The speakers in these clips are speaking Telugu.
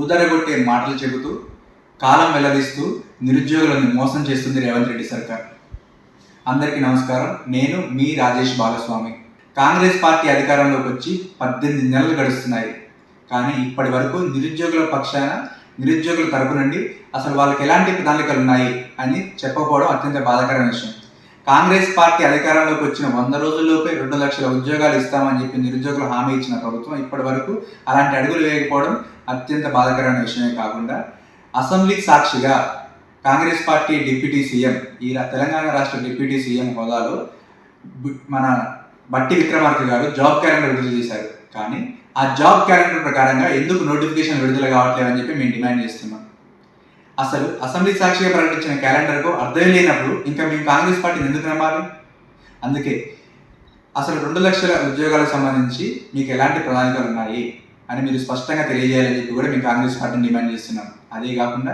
ఊదరగొట్టే మాటలు చెబుతూ కాలం వెల్లదిస్తూ నిరుద్యోగులను మోసం చేస్తుంది రేవంత్ రెడ్డి సర్కార్. అందరికీ నమస్కారం. నేను మీ రాజేష్ బాలస్వామి. కాంగ్రెస్ పార్టీ అధికారంలోకి వచ్చి పద్దెనిమిది నెలలు గడుస్తున్నాయి. కానీ ఇప్పటి వరకు నిరుద్యోగుల పక్షాన నిరుద్యోగుల తరపు నుండి అసలు వాళ్ళకి ఎలాంటి ప్రణాళికలు ఉన్నాయి అని చెప్పకపోవడం అత్యంత బాధాకరమైన విషయం. కాంగ్రెస్ పార్టీ అధికారంలోకి వచ్చిన వంద రోజుల్లోపే రెండు లక్షల ఉద్యోగాలు ఇస్తామని చెప్పి నిరుద్యోగులు హామీ ఇచ్చిన ప్రభుత్వం ఇప్పటి వరకు అలాంటి అడుగులు వేయకపోవడం అత్యంత బాధాకరమైన విషయమే కాకుండా అసెంబ్లీ సాక్షిగా కాంగ్రెస్ పార్టీ డిప్యూటీ సీఎం ఈ తెలంగాణ రాష్ట్ర డిప్యూటీ సీఎం హోదాలో మన బట్టి విక్రమార్క గారు జాబ్ క్యాలెండర్ విడుదల చేశారు. కానీ ఆ జాబ్ క్యాలెండర్ ప్రకారంగా ఎందుకు నోటిఫికేషన్ విడుదల కావట్లేదని అని చెప్పి మేము డిమాండ్ చేస్తున్నాం. అసలు అసెంబ్లీ సాక్షిగా ప్రకటించిన క్యాలెండర్కు అర్థం లేనప్పుడు ఇంకా మేము కాంగ్రెస్ పార్టీని ఎందుకు నమ్మాలి? అందుకే అసలు రెండు లక్షల ఉద్యోగాలకు సంబంధించి మీకు ఎలాంటి ప్రణాళికలు ఉన్నాయి అని మీరు స్పష్టంగా తెలియజేయాలని చెప్పి కూడా మేము కాంగ్రెస్ పార్టీని డిమాండ్ చేస్తున్నాం. అదే కాకుండా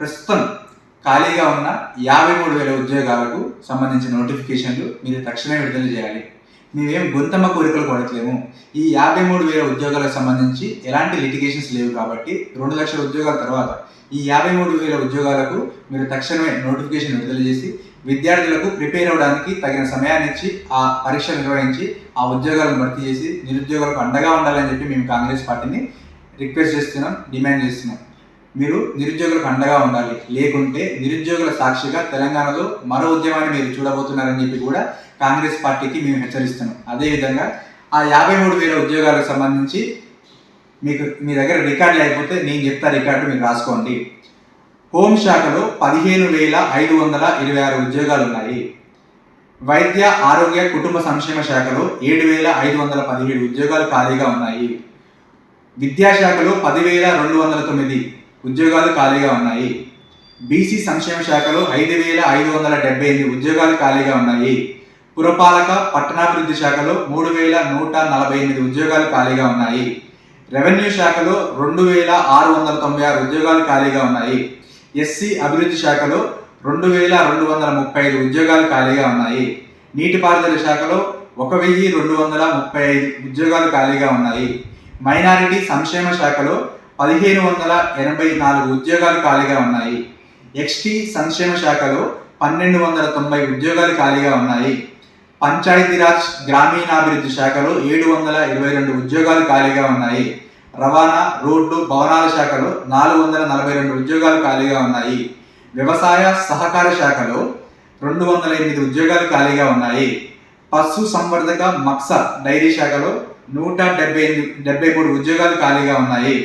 ప్రస్తుతం ఖాళీగా ఉన్న యాభై మూడు వేల ఉద్యోగాలకు సంబంధించిన నోటిఫికేషన్లు మీరు తక్షణమే విడుదల చేయాలి. మేమేం గొంతమ్మ కోరికలు కొనట్లేము ఈ యాభై మూడు వేల ఉద్యోగాలకు సంబంధించి ఎలాంటి లిటిగేషన్స్ లేవు కాబట్టి రెండు లక్షల ఉద్యోగాల తర్వాత ఈ యాభై మూడు వేల ఉద్యోగాలకు మీరు తక్షణమే నోటిఫికేషన్ విడుదల చేసి విద్యార్థులకు ప్రిపేర్ అవ్వడానికి తగిన సమయాన్ని ఇచ్చి ఆ పరీక్ష నిర్వహించి ఆ ఉద్యోగాలను భర్తీ చేసి నిరుద్యోగులకు అండగా ఉండాలని చెప్పి మేము కాంగ్రెస్ పార్టీని రిక్వెస్ట్ చేస్తున్నాం డిమాండ్ చేస్తున్నాం. మీరు నిరుద్యోగులకు అండగా ఉండాలి. లేకుంటే నిరుద్యోగుల సాక్షిగా తెలంగాణలో మరో ఉద్యమాన్ని మీరు చూడబోతున్నారని చెప్పి కూడా కాంగ్రెస్ పార్టీకి మేము హెచ్చరిస్తున్నాం. అదేవిధంగా ఆ యాభై మూడు వేల ఉద్యోగాలకు సంబంధించి మీకు మీ దగ్గర రికార్డు లేకపోతే నేను చెప్తా రికార్డు మీరు రాసుకోండి. హోంశాఖలో పదిహేను వేల ఐదు వందల ఇరవై ఆరు ఉద్యోగాలు ఉన్నాయి. వైద్య ఆరోగ్య కుటుంబ సంక్షేమ శాఖలో ఏడు వేల ఐదు వందల పదిహేడు ఉద్యోగాలు ఖాళీగా ఉన్నాయి. విద్యాశాఖలో పదివేల రెండు వందల తొమ్మిది. ఉద్యోగాలు ఖాళీగా ఉన్నాయి. బీసీ సంక్షేమ శాఖలో ఐదు వేల ఐదు వందల డెబ్బై ఎనిమిది ఉద్యోగాలు ఖాళీగా ఉన్నాయి. పురపాలక పట్టణాభివృద్ధి శాఖలో మూడు వేల నూట నలభై ఎనిమిది ఉద్యోగాలు ఖాళీగా ఉన్నాయి. రెవెన్యూ శాఖలో రెండు వేల ఆరు వందల తొంభై ఆరు ఉద్యోగాలు ఖాళీగా ఉన్నాయి. ఎస్సీ అభివృద్ధి శాఖలో రెండు వేల రెండు వందల ముప్పై ఐదు ఉద్యోగాలు ఖాళీగా ఉన్నాయి. నీటిపారుదల శాఖలో ఒక వెయ్యి రెండు వందల ముప్పై ఐదు ఉద్యోగాలు ఖాళీగా ఉన్నాయి. మైనారిటీ సంక్షేమ శాఖలో పదిహేను వందల ఎనభై నాలుగు ఉద్యోగాలు ఖాళీగా ఉన్నాయి. ఎక్స్టీ సంక్షేమ శాఖలో పన్నెండు వందల తొంభై ఉద్యోగాలు ఖాళీగా ఉన్నాయి. పంచాయతీరాజ్ గ్రామీణాభివృద్ధి శాఖలో ఏడు వందల ఇరవై రెండు ఉద్యోగాలు ఖాళీగా ఉన్నాయి. రవాణా రోడ్లు భవనాల శాఖలో నాలుగు వందల నలభై రెండు ఉద్యోగాలు ఖాళీగా ఉన్నాయి. వ్యవసాయ సహకార శాఖలో రెండు వందల ఎనిమిది ఉద్యోగాలు ఖాళీగా ఉన్నాయి. పశు సంవర్ధక మక్స డైరీ శాఖలో నూట డెబ్బై ఎనిమిది డెబ్బై మూడు ఉద్యోగాలు ఖాళీగా ఉన్నాయి.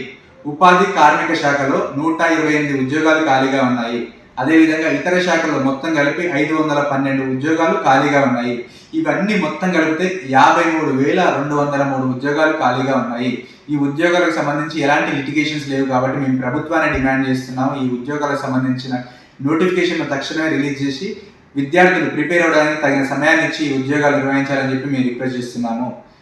ఉపాధి కార్మిక శాఖలో నూట ఇరవై ఎనిమిది ఉద్యోగాలు ఖాళీగా ఉన్నాయి. అదేవిధంగా ఇతర శాఖల్లో మొత్తం కలిపి ఐదు వందల పన్నెండు ఉద్యోగాలు ఖాళీగా ఉన్నాయి. ఇవన్నీ మొత్తం కలిపితే యాభై మూడు వేల రెండు వందల మూడు ఉద్యోగాలు ఖాళీగా ఉన్నాయి. ఈ ఉద్యోగాలకు సంబంధించి ఎలాంటి లిటిగేషన్స్ లేవు కాబట్టి మేము ప్రభుత్వాన్ని డిమాండ్ చేస్తున్నాము. ఈ ఉద్యోగాలకు సంబంధించిన నోటిఫికేషన్ తక్షణమే రిలీజ్ చేసి విద్యార్థులు ప్రిపేర్ అవ్వడానికి తగిన సమయాన్ని ఇచ్చి ఈ ఉద్యోగాలు నిర్వహించాలని చెప్పి మేము రిక్వెస్ట్ చేస్తున్నాము.